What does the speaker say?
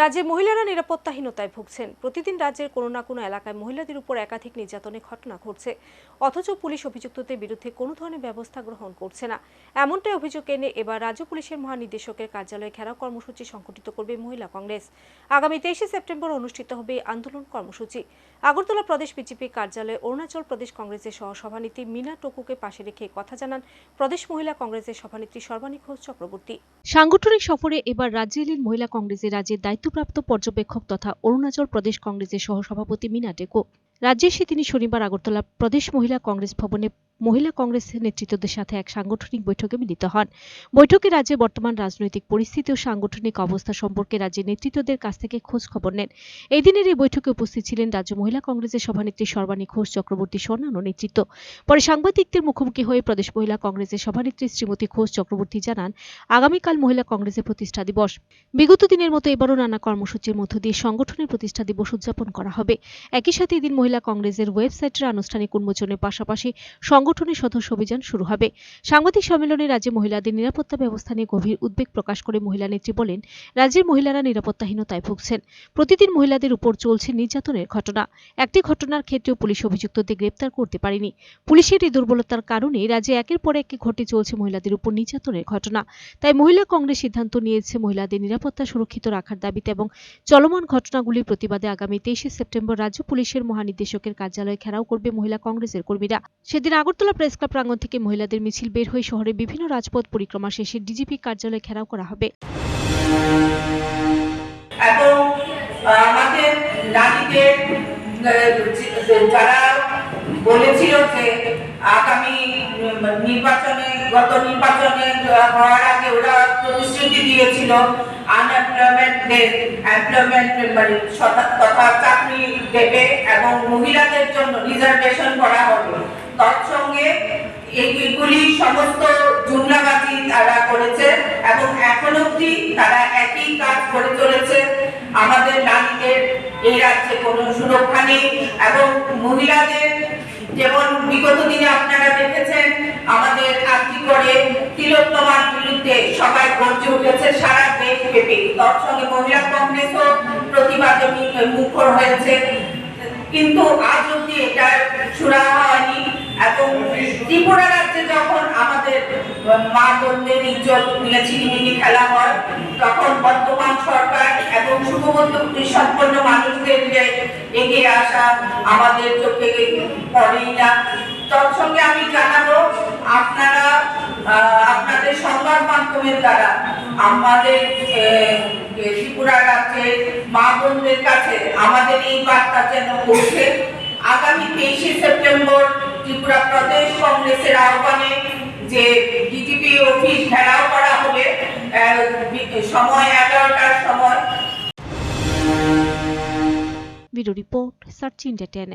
রাজ্যে মহিলারা নিরাপত্তাহীনতায় ভুগছেন। প্রতিদিন রাজ্যের কোনো না কোনো এলাকায় মহিলাদের উপর একাধিক নির্যাতনের ঘটনা ঘটছে। অথচ পুলিশ অভিযুক্তদের বিরুদ্ধে কোনো ধরনের ব্যবস্থা গ্রহণ করছে না। এমনটাই অভিযোগ এনে এবার রাজ্য পুলিশের মহানির্দেশকের কার্যালয়ে ঘেরাও কর্মসূচি সংগঠিত করবে মহিলা কংগ্রেস। আগামী তেইশে সেপ্টেম্বর অনুষ্ঠিত হবে আন্দোলন কর্মসূচি। আগরতলা প্রদেশ বিজেপি কার্যালয়ে অরুণাচল প্রদেশ কংগ্রেসের সহ সভানেত্রী মিনা টকুকে পাশে রেখে কথা জানান প্রদেশ মহিলা কংগ্রেসের সভানেত্রী সর্বানী ঘোষ চক্রবর্তী। সাংগঠনিক সফরে এবার রাজ্যে এলেন মহিলা কংগ্রেসের রাজ্যের দায়িত্বপ্রাপ্ত পর্যবেক্ষক তথা অরুণাচল প্রদেশ কংগ্রেসের সহসভাপতি মিনা টেকো। রাজ্যে এসে তিনি শনিবার আগরতলা প্রদেশ মহিলা কংগ্রেস ভবনে মহিলা কংগ্রেসের নেতৃত্বদের সাথে এক সাংগঠনিক বৈঠকে মিলিত হন। বৈঠকে রাজ্যের বর্তমান রাজনৈতিক পরিস্থিতি ও সাংগঠনিক অবস্থা সম্পর্কে রাজ্যের নেতৃত্বদের কাছ থেকে খোঁজ খবর নেন। এই দিনের এই বৈঠকে উপস্থিত ছিলেন রাজ্য মহিলা কংগ্রেসের সভানেত্রী সর্বাণী ঘোষ চক্রবর্তী অন্যান্য নেতৃত্ব। পরে সাংবাদিকদের মুখোমুখি হয়ে প্রদেশ মহিলা কংগ্রেসের সভানেত্রী শ্রীমতী ঘোষ চক্রবর্তী জানান, আগামীকাল মহিলা কংগ্রেসের প্রতিষ্ঠা দিবস। বিগত দিনের মতো এবারও নানা কর্মসূচির মধ্য দিয়ে সংগঠনের প্রতিষ্ঠা দিবস উদযাপন করা হবে। একই সাথে এদিন মহিলা কংগ্রেসের ওয়েবসাইটের আনুষ্ঠানিক উন্মোচনের পাশাপাশি সংগঠনের সদস্য অভিযান শুরু হবে। সাংবাদিক সম্মেলনে রাজ্যে মহিলাদের নিরাপত্তা ব্যবস্থা নিয়ে গভীর উদ্বেগ প্রকাশ করে মহিলা নেত্রী বলেন, রাজ্যের মহিলারা নিরাপত্তাহীনতায় ভুগছেন। প্রতিদিন মহিলাদের উপর চলছে নির্যাতনের ঘটনা। একটি ঘটনার ক্ষেত্রেও পুলিশ অভিযুক্তদের গ্রেপ্তার করতে পারেনি। পুলিশের এই দুর্বলতার কারণে রাজ্যে একের পর এক ঘটে চলছে মহিলাদের উপর নির্যাতনের ঘটনা। তাই মহিলা কংগ্রেস সিদ্ধান্ত নিয়েছে মহিলাদের নিরাপত্তা সুরক্ষিত রাখার দাবিতে এবং চলমান ঘটনাগুলির প্রতিবাদে আগামী তেইশে সেপ্টেম্বর রাজ্য পুলিশের মহানির্দেশকের কার্যালয়ে ঘেরাও করবে মহিলা কংগ্রেসের কর্মীরা। সেদিন আগরতলা প্রেস ক্লাব প্রাঙ্গণ থেকে মহিলাদের মিছিল বের হয়ে শহরে বিভিন্ন রাজপথ পরিক্রমা শেষে ডিজিপি কার্যালয়ে ঘেরাও করা হবে। বলেছিল যে আগামী নির্বাচনে, গত নির্বাচনে হওয়ার আগে ওরা প্রতিশ্রুতি দিয়েছিল আনএমপ্লয়মেন্টদের এমপ্লয়মেন্ট মানে তথা চাকরি দেবে এবং মহিলাদের জন্য রিজার্ভেশন করা হবে। তৎসঙ্গে এইগুলি সমস্ত জুমলাবাজি তারা করেছে এবং এখন অবধি তারা একই কাজ করে চলেছে। আমাদের নারীদের এই রাজ্যে কোনো সুরক্ষা নেই এবং মহিলাদের যেমন বিগত দিনে আপনারা দেখেছেন, আমাদের আর্থিক করে তিলোত্তমার বিরুদ্ধে সবাই গর্জে উঠেছে, সারা দেশ ব্যাপী। তৎসঙ্গে মহিলা কংগ্রেসও প্রতিবাদে মুখর হয়েছে। কিন্তু আজ অব্দি এটা সুরা হয়নি এবং ত্রিপুরা রাজ্যে যখন আমাদের মা বোনদের ইজ্জত নিয়ে খেলা হয়, তখন বর্তমান সরকার এবং শুভবন্ধু সম্পন্ন মানুষদের যে এগিয়ে আসা আমাদের চোখে পড়েই না। তৎসঙ্গে আমি জানাব, আপনারা আপনাদের সংবাদ মাধ্যমের দ্বারা আমাদের ত্রিপুরা রাজ্যে মা বোনদের কাছে আমাদের এই বার্তা যেন পৌঁছে। আগামী তেইশে সেপ্টেম্বর ত্রিপুরা প্রদেশ কংগ্রেসের আহ্বানে যে ডিজিপি অফিস ঘেরাও করা হবে সময় এগারোটার সময়। Bureau report, search India ten